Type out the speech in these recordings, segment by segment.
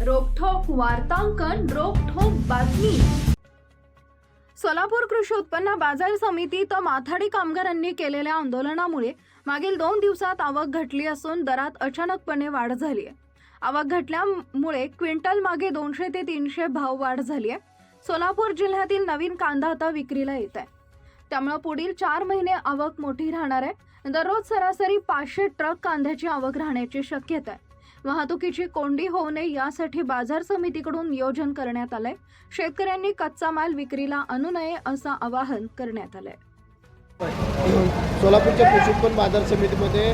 वार्तांकन रोखोक बातमी. सोलापूर कृषी उत्पन्न बाजार समितीत माथाडी कामगारांनी केलेल्या आंदोलनामुळे मागील दोन दिवसात आवक घटली असून दरात अचानकपणे वाढ झाली आहे. आवक घटल्यामुळे क्विंटल मागे दोनशे ते तीनशे भाव वाढ झाली आहे. सोलापूर जिल्ह्यातील नवीन कांदा आता विक्रीला येत आहे. त्यामुळे पुढील चार महिने आवक मोठी राहणार आहे. दररोज सरासरी पाचशे ट्रक कांद्याची आवक राहण्याची शक्यता आहे. वाहतुकीची कोंडी होऊ नये यासाठी बाजार समितीकडून नियोजन करण्यात आलंय. शेतकऱ्यांनी कच्चा माल विक्रीला आणू नये असं आवाहन करण्यात आलंय. सोलापूरच्या कृषी उत्पन्न बाजार समितीमध्ये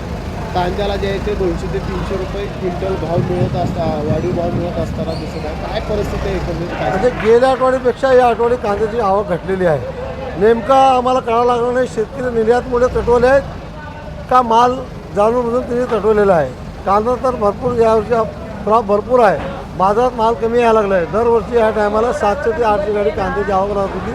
कांद्याला जे आहे ते दोनशे ते तीनशे रुपये क्विंटल भाव मिळत असता वाढीव भाव मिळत असताना दिसत आहे. काय परिस्थिती आहे एकंदरीत? म्हणजे गेल्या आठवड्यापेक्षा या आठवड्यात कांद्याची आवक घटलेली आहे. नेमका आम्हाला कळावं लागलं नाही शेतकरी निर्यातमुळे तटवले आहेत का माल जाणून बुजून तिने तटवलेला आहे? कांदा तर भरपूर यावर्षी क्रॉप भरपूर आहे. बाजारात माल कमी यायला लागला आहे दरवर्षी या टायमाला सातशे ते आठशे गाडी कांद्याची आवक राहत होती.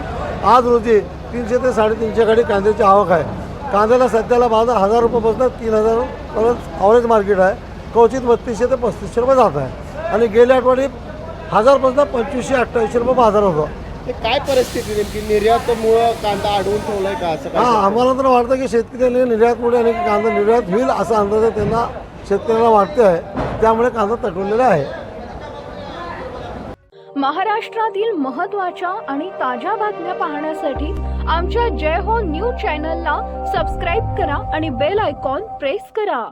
आज रोजी तीनशे ते साडेतीनशे गाडी कांद्याची आवक आहे. कांद्याला सध्याला बाजार हजार रुपयापासून तीन हजार पर्यंत अवरेज मार्केट आहे. क्वचित बत्तीसशे ते पस्तीसशे रुपये जात आहे. आणि गेल्या आठवड्यात हजारपासून पंचवीसशे अठ्ठावीसशे रुपये बाजार होता. ते काय परिस्थिती नेमकी? निर्यातमुळं कांदा अडवून ठेवलाय का असं हा आम्हाला तर वाटतं की शेतकऱ्यांनी निर्यातमुळे आणि कांदा निर्यात होईल असा अंदाज त्यांना शेतकऱ्याला वाटतं आहे त्यामुळे कांदा तटवलेला आहे. महाराष्ट्रातील महत्त्वाच्या आणि ताज्या बातम्या पाहण्यासाठी आमच्या जय हो न्यूज चॅनलला सबस्क्राईब करा आणि बेल आयकॉन प्रेस करा.